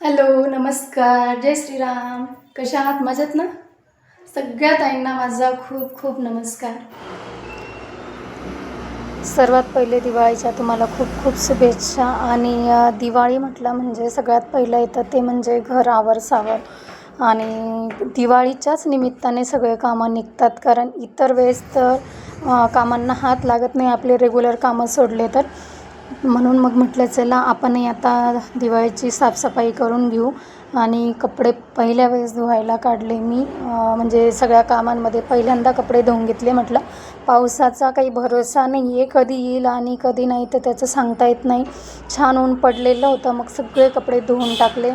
Hello नमस्कार. जय श्रीराम. कशा आहात? मजेत ना? सगळ्या ताईंना माझा खूप खूप नमस्कार. सर्वात पहिले दिवाळीच्या तुम्हाला खूप खूप शुभेच्छा आणि दिवाळी म्हटलं म्हणजे सगळ्यात पहिलं येतं ते म्हणजे घर आवर सावर आणि दिवाळीच्याच निमित्ताने सगळे कामं निघतात कारण इतर वेळेस तर कामांना हात लागत नाही आपले रेग्युलर कामं सोडले तर. म्हणून मग म्हटलं चला आपणही आता दिवाळीची साफसफाई करून घेऊ. आणि कपडे पहिल्या वेळेस धुवायला काढले मी. म्हणजे सगळ्या कामांमध्ये पहिल्यांदा कपडे धुवून घेतले म्हटलं. पावसाचा काही भरोसा नाही आहे कधी येईल आणि कधी नाही तर त्याचं सांगता येत नाही. छान ऊन पडलेलं होतं मग सगळे कपडे धुवून टाकले.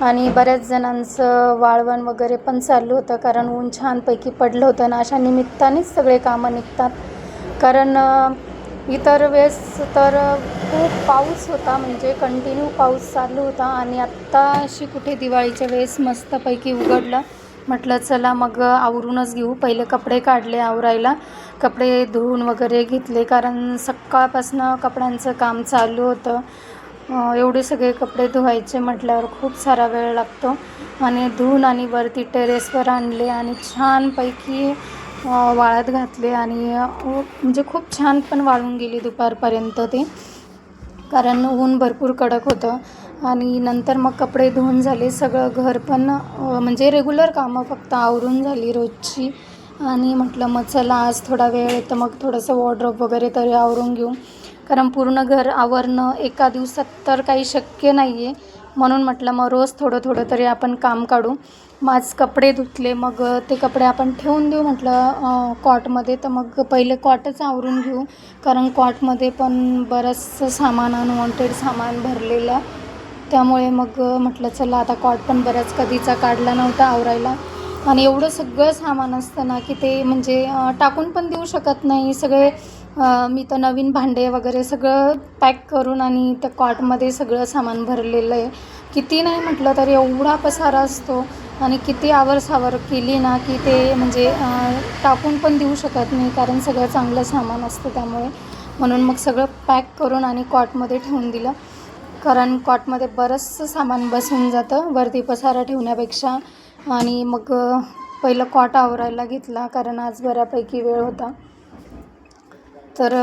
आणि बऱ्याच जणांचं वाळवण वगैरे पण चालू होतं कारण ऊन छानपैकी पडलं होतं आणि अशा निमित्तानेच सगळे कामं निघतात. कारण इतर वेळेस तर खूप पाऊस होता म्हणजे कंटिन्यू पाऊस चालू होता आणि आत्ता अशी कुठे दिवाळीच्या वेळेस मस्तपैकी उघडलं. म्हटलं चला मग आवरूनच घेऊ. पहिले कपडे काढले आवरायला. कपडे धुवून वगैरे घेतले कारण सकाळपासनं कपड्यांचं काम चालू होतं. एवढे सगळे कपडे धुवायचे म्हटल्यावर खूप सारा वेळ लागतो. आणि धुवून आणि वरती टेरेसवर आणले आणि छानपैकी वाळत घातले आणि म्हणजे खूप छान पण वाळून गेली दुपारपर्यंत ते. कारण ऊन भरपूर कडक होतं आणि नंतर मग कपडे धुवून झाले सगळं घर पण म्हणजे रेग्युलर कामं फक्त आवरून झाली रोजची. आणि म्हटलं मग चला आज थोडा वेळ तर मग थोडंसं वॉर्ड्रॉप वगैरे तरी आवरून घेऊ. कारण पूर्ण घर आवरणं एका दिवसात तर काही शक्य नाही आहे म्हणून म्हटलं मग रोज थोडं थोडं तरी आपण काम काढू. माझ कपडे धुतले मग ते कपडे आपण ठेवून देऊ म्हटलं कॉटमध्ये. तर मग पहिले कॉटच आवरून घेऊ. कारण कॉटमध्ये पण बरंचसं सामान अनवॉन्टेड सामान भरलेलं. त्यामुळे मग म्हटलं चला आता कॉट पण बऱ्याच कधीचा काढला नव्हता आवरायला. आणि एवढं सगळं सामान असतं ना की ते म्हणजे टाकून पण देऊ शकत नाही. सगळे मी तर नवीन भांडे वगैरे सगळं पॅक करून आणि त्या कॉटमध्ये सगळं सामान भरलेलं आहे. किती नाही म्हटलं तरी एवढा पसारा असतो आणि किती आवर सावर केली ना की ते म्हणजे टाकून पण देऊ शकत नाही कारण सगळं चांगलं सामान असतं त्यामुळे. म्हणून मग सगळं पॅक करून आणि कॉटमध्ये ठेवून दिलं. कारण कॉटमध्ये बरंचसं सामान बसून जातं वरती पसारा ठेवण्यापेक्षा. आणि मग पहिलं कॉट आवरायला घेतला कारण आज बऱ्यापैकी वेळ होता. तर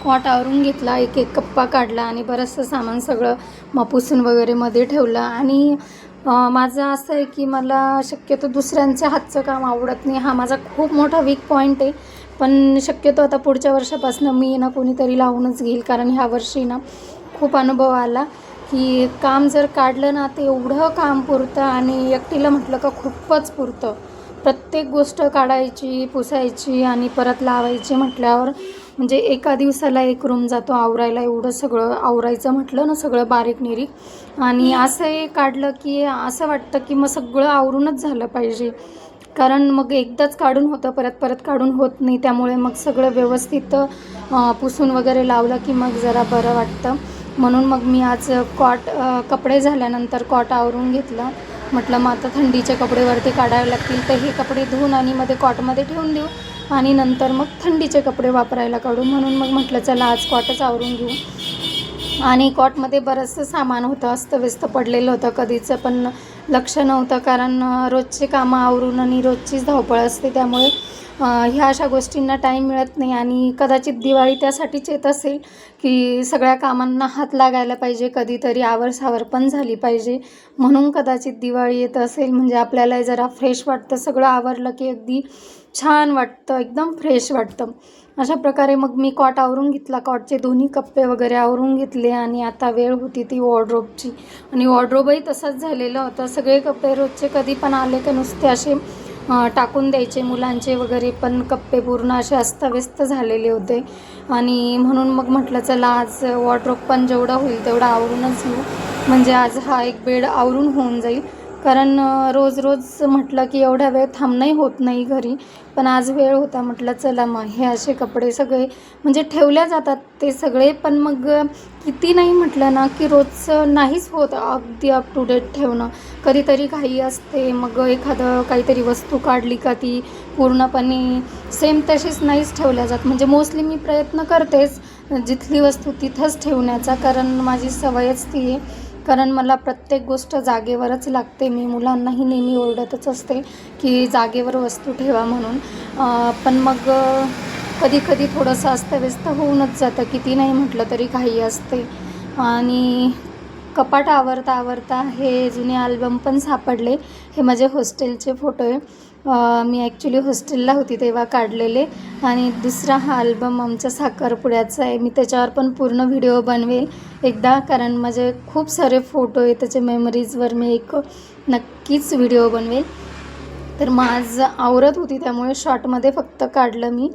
अ, कॉट आवरून घेतला एक एक कप्पा काढला आणि बरंचसं सामान सगळं मापुसून वगैरे मध्ये ठेवलं. आणि माझं असं आहे की मला शक्यतो दुसऱ्यांच्या हातचं काम आवडत नाही. हा माझा खूप मोठा वीक पॉईंट आहे. पण शक्यतो आता पुढच्या वर्षापासून मी ना कोणीतरी लावूनच घेईल. कारण ह्या वर्षी ना खूप अनुभव आला की काम जर काढलं ना ते एवढं काम पुरतं आणि एकटीला म्हटलं का खूपच पुरतं. प्रत्येक गोष्ट काढायची पुसायची आणि परत लावायची म्हटल्यावर म्हणजे एका दिवसाला एक रूम जातो आवरायला एवढं सगळं आवरायचं म्हटलं ना सगळं बारीक निरीक. आणि असं हे काढलं की असं वाटतं की मग सगळं आवरूनच झालं पाहिजे. कारण मग एकदाच काढून होतं परत परत काढून होत नाही. त्यामुळे मग सगळं व्यवस्थित पुसून वगैरे लावलं की मग जरा बरं वाटतं. म्हणून मग मी आज कॉट कपडे झाल्यानंतर कॉट आवरून घेतला. म्हटलं मग आता थंडीचे कपडे वरती काढावे लागतील तर हे कपडे धुवून आणि मध्ये कॉटमध्ये ठेवून देऊ. आणि नंतर मग थंडीचे कपडे वापरायला काढू. म्हणून मग म्हटलं चला आज कॉटच आवरून घेऊ. आणि कॉटमध्ये बरंचसं सामान होतं अस्तव्यस्त पडलेलं होतं कधीचं पण लक्ष नव्हतं कारण रोजचे कामं आवरून आणि रोजचीच धावपळ असते त्यामुळे ह्या अशा गोष्टींना टाईम मिळत नाही आणि कदाचित दिवाळी त्यासाठीच येत असेल की सगळ्या कामांना हात लागायला पाहिजे कधीतरी आवरसावर पण झाली पाहिजे. म्हणून कदाचित दिवाळी येत असेल म्हणजे आपल्याला जरा फ्रेश वाटतं सगळं आवरलं की अगदी छान वाटतं एकदम फ्रेश वाटतं. अशा प्रकारे मग मी कॉट आवरून घेतला. कॉटचे दोन्ही कप्पे वगैरे आवरून घेतले आणि आता वेळ होती ती वॉर्ड्रोबची आणि वॉर्ड्रोबही तसंच झालेलं होतं. सगळे कप्पे रोजचे कधी पण आले का नुसते असे टाकून द्यायचे मुलांचे वगैरे पण कप्पे पूर्ण असे अस्तव्यस्त झालेले होते. आणि म्हणून मग म्हटलं चला आज वॉर्ड्रोब पण जेवढं होईल तेवढं आवरूनच घेऊ. म्हणजे आज हा एक बेड आवरून होऊन जाईल. कारण रोज रोज म्हटलं की एवढा वेळ थांबणंही होत नाही घरी. पण आज वेळ होता म्हटलं चला मग हे असे कपडे सगळे म्हणजे ठेवल्या जातात ते सगळे. पण मग किती नाही म्हटलं ना की रोजचं नाहीच होत अगदी अप टू डेट ठेवणं. कधीतरी घाई असते मग एखादं काहीतरी वस्तू काढली का ती पूर्णपणे सेम तशीच नाहीच ठेवल्या जात. म्हणजे मोस्टली मी प्रयत्न करतेच जिथली वस्तू तिथंच ठेवण्याचा कारण माझी सवयच ती आहे कारण मला प्रत्येक गोष्ट जागेवरच लागते. मी मुलांनाही नेहमी ओरडतच असते की जागेवर वस्तू ठेवा म्हणून. पण मग कधी कधी थोडंसं अस्तव्यस्त होऊनच जातं. किती नाही म्हटलं तरी काही असते. आणि कपाट आवरता आवरता हे जुने आल्बम पण सापडले. हे माझे हॉस्टेलचे फोटो आहे. मी ॲक्च्युली हॉस्टेलला होती तेव्हा काढलेले. आणि दुसरा हा अल्बम आमचा साखरपुड्याचा आहे. मी त्याच्यावर पण पूर्ण व्हिडिओ बनवेल एकदा कारण माझे खूप सारे फोटो आहे. त्याचे मेमरीजवर मी एक नक्कीच व्हिडिओ बनवेल. तर मग आज आवरत होती त्यामुळे शॉर्टमध्ये फक्त काढलं मी.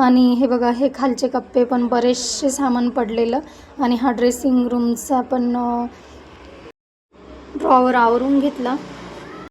आणि हे बघा हे खालचे कप्पे पण बरेचसे सामान पडलेलं. आणि हा ड्रेसिंग रूमचा पण ड्रॉवर आवरून घेतला.